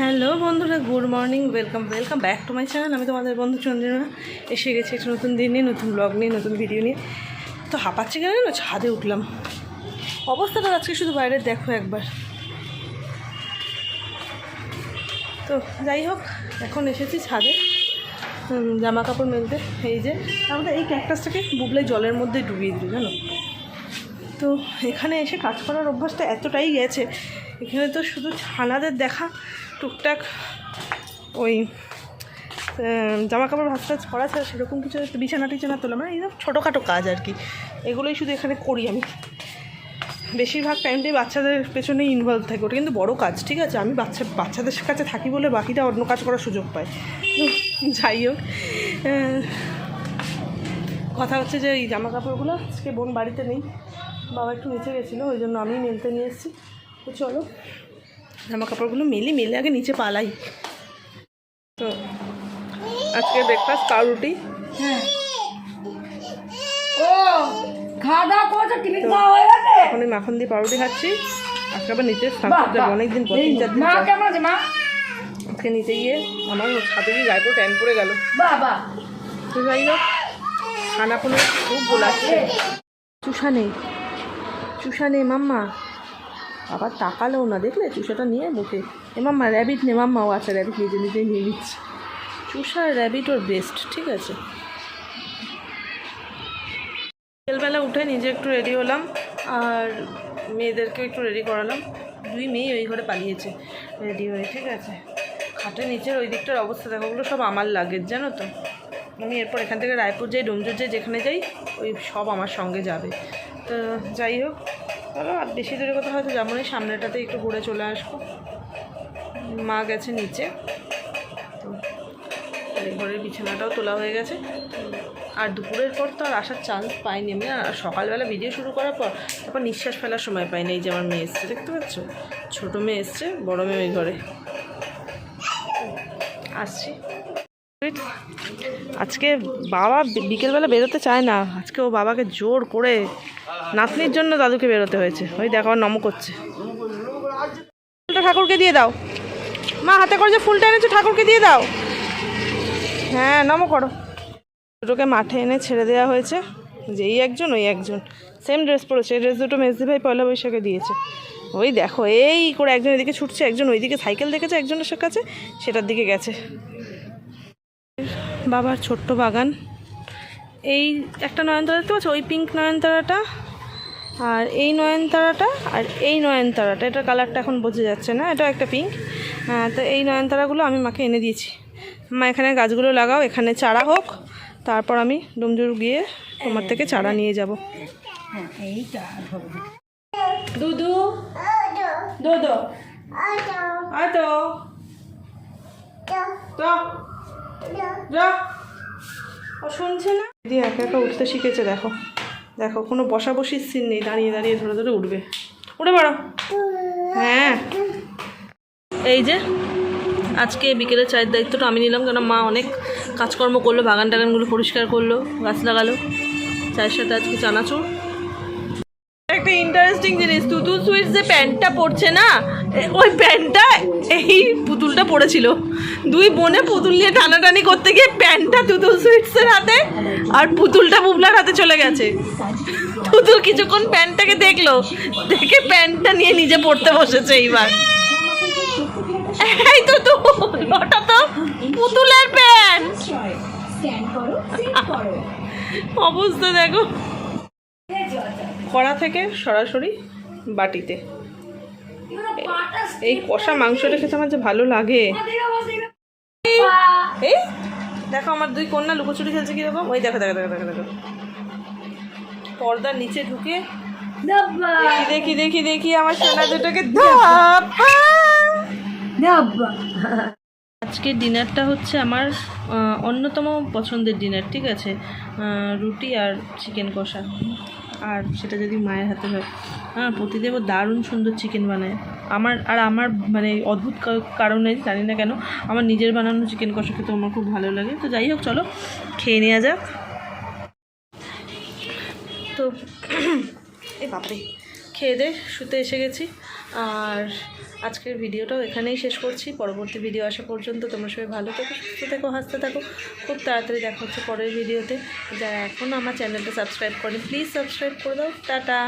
Hello বন্ধুরা, good morning, welcome welcome back to my channel. আমি তোমাদের বন্ধু চন্দ্রিমা। এসে গেছি একটা নতুন দিন নিয়ে, নতুন ব্লগ নিয়ে, নতুন ভিডিও নিয়ে। তো হাঁপাচ্ছি কেন জানো? ছাদে উঠলাম। অবস্থাটা আজকে শুধু বাইরে দেখো একবার। তো যাই হোক, এখন এসেছি ছাদে জামা কাপড় মেলতে। এই যে, আমাদের এই ক্যাকটাসটাকে বুবলাই জলের মধ্যে ডুবিয়ে দিল, জানো? তো এখানে এসে কাজ করার অভ্যাসটা এতটাই গেছে এখানে তো শুধু ছানাদের দেখা, টুকটাক ওই জামা কাপড় ভাত টাজ করা ছাড়া সেরকম কিছু বিছানা টিছানা তোলা মানে এইসব ছোটোখাটো কাজ আর কি। এগুলোই শুধু এখানে করি আমি। বেশিরভাগ টাইমটাই বাচ্চাদের পেছনে ইনভলভ থাকে, ওটা কিন্তু বড় কাজ, ঠিক আছে? আমি বাচ্চা, বাচ্চাদের কাছে থাকি বলে বাকিটা অন্য কাজ করার সুযোগ পাই। যাই হোক কথা হচ্ছে যে এই জামা কাপড়গুলো আজকে বোন বাড়িতে নেই, বাবা একটু নিচে গেছিল, ওই জন্য আমি মেলতে নিয়ে এসেছি। তো চলো জামা কাপড়গুলো মেলি মেলে আগে নিচে পালাই। তো আজকে ব্রেকফাস্ট পাউরুটি। হ্যাঁ। ও খাওয়া দাওয়া করেছ টিফিন খাওয়া হয়ে গেছে? এখন মাখন দিয়ে পাউরুটি খাচ্ছি। আজকে আবার নিচে বাহ, অনেকদিন পর তিন চার দিন মা কেমন আছে মা? আজকে নিচে গিয়ে আমার ছাদে গিয়ে গায়ে পুরো ট্যান পড়ে গেল। বাহ তো যাই হোক খানা খুব গোলাচ্ছে চুষা নেই চুষা নেই মাম্মা। আবার তাকালেও না, দেখলে? চুষাটা নিয়ে মুখে এ মাম্মা র্যাবিট নে মাম্মা ও আচ্ছা র্যাবিট নিজে নিজেই নিয়ে নিচ্ছে। চুষা র্যাবিট ওর বেস্ট ঠিক আছে? বিকেলবেলা উঠে নিজে একটু রেডি হলাম, আর মেয়েদেরকেও একটু রেডি করালাম। দুই মেয়ে ওই ঘরে পালিয়েছে রেডি হয়ে, ঠিক আছে? খাটের নিচের ওই দিকটার অবস্থা, দেখো, ওগুলো সব আমার লাগেজ জানো তো? আমি এরপর এখান থেকে রায়পুর যাই, ডোমজুর যাই, যেখানে যাই, ওই সব আমার সঙ্গে যাবে। তো যাই হোক চলো আর বেশি দূরে কথা হয়তো যেমন এই সামনেটাতে একটু ঘুরে চলে আসব। মা গেছে নিচে, তো ঘরের বিছানাটাও তোলা হয়ে গেছে। আর দুপুরের পর তো আর আসার চান্স পাইনি আমি, আর সকালবেলা ভিডিও শুরু করার পর তারপর নিঃশ্বাস ফেলার সময় পাইনি, এই যে আমার মেয়ে এসছে, দেখতে পাচ্ছ? ছোটো মেয়ে এসছে, বড় মেয়ে ওই ঘরে। আসছি। আজকে বাবা বিকেলবেলা বেরোতে চায় না। আজকে ও বাবাকে জোর করে নাতনির জন্য দাদুকে বেরোতে হয়েছে। ওই দেখো নম করছে। ফুলটা ঠাকুরকে দিয়ে দাও। মা, হাতে করে যে ফুলটা এনেছো, ঠাকুরকে দিয়ে দাও। হ্যাঁ নম করো। দুটোকে মাঠে এনে ছেড়ে দেওয়া হয়েছে। যেই একজন, ওই একজন। সেম ড্রেস পরেছে। এই ড্রেস দুটো মেজদি ভাই পয়লা বৈশাখে দিয়েছে। ওই দেখো, এই করে একজন এদিকে ছুটছে, একজন ওইদিকে সাইকেল দেখেছে, একজনের কাছে সেটার দিকে গেছে। বাবার ছোট্ট বাগান। এই একটা নয়নতারা দেখতে পাচ্ছ? ওই পিঙ্ক নয়নতারাটা আর এই নয়নতারাটা আর এই নয়নতারাটা। এটার কালারটা এখন বোঝা যাচ্ছে না এটা একটা পিঙ্ক তো এই নয়নতারাগুলো আমি মাকে এনে দিয়েছি। মা এখানে গাছগুলো লাগাও এখানে চারা হোক। তারপর আমি ডুমজুর গিয়ে তোমার থেকে চারা নিয়ে যাব। দুদু দুদু আয় তো তো। যা। ও শুনছে না? দিদি একা একা উঠতে শিখেছে, দেখো। দেখো, কোনো বসা বসির সিন নেই। দাঁড়িয়ে দাঁড়িয়ে, ধরে ধরে উঠবে। উঠে পড়ো। হ্যাঁ। এই যে, আজকে বিকেলে চায়ের দায়িত্বটা আমি নিলাম কেন মা অনেক কাজকর্ম করল বাগান টাগানগুলো পরিষ্কার করল, গাছ লাগালো। চায়ের সাথে আজকে চানাচুর। একটা ইন্টারেস্টিং জিনিস তুতুল সুইটস যে প্যান্টটা পরছে না ওই প্যান্টটা এই পুতুলটা পড়েছিল। দুই বোনে পুতুল নিয়ে টানাটানি করতে গিয়ে প্যান্টটা তুতুল সুইটসের হাতে আর পুতুলটা বুবলার হাতে চলে গেছে। তুতুল কিছুক্ষণ প্যান্টটাকে দেখল দেখে প্যান্টটা নিয়ে নিজে পড়তে বসেছে এইবার। এই তো তো ওটা তো পুতুলের প্যান্ট। অবস্থা দেখো। কড়া থেকে সরাসরি বাটিতে। এই কষা মাংসটা খেতে আমার যে ভালো লাগে। এই, দেখো আমার দুই কন্যা লুকোচুরি খেলছে কীরকম ওই দেখো দেখো দেখো দেখো দেখো। পর্দার নিচে ঢুকে দেখি দেখি দেখি দেখি আমার সোনা দুটোকে। আজকের ডিনারটা হচ্ছে আমার অন্যতম পছন্দের ডিনার, ঠিক আছে? রুটি আর চিকেন কষা। আর সেটা যদি মায়ের হাতে হয়। হ্যাঁ প্রতিদেব দারুণ সুন্দর চিকেন বানায়। আমার, আর আমার মানে অদ্ভুত কারণে জানি না কেন। আমার নিজের বানানো চিকেন কষা খেতে আমার খুব ভালো লাগে। তো যাই হোক, চলো, খেয়ে নেওয়া যাক। তো এ বাপরে, খেয়ে দে, শুতে এসে গেছি। আর আজকের ভিডিওটাও এখানেই শেষ করছি। পরবর্তী ভিডিও আসা পর্যন্ত তোমরা সবাই ভালো থেকো, সুস্থ থেকো, হাসতে থাকো। খুব তাড়াতাড়ি দেখা হচ্ছে পরের ভিডিওতে। যারা এখন আমার চ্যানেলটা সাবস্ক্রাইব করেন প্লিজ সাবস্ক্রাইব করে দাও। টাটা!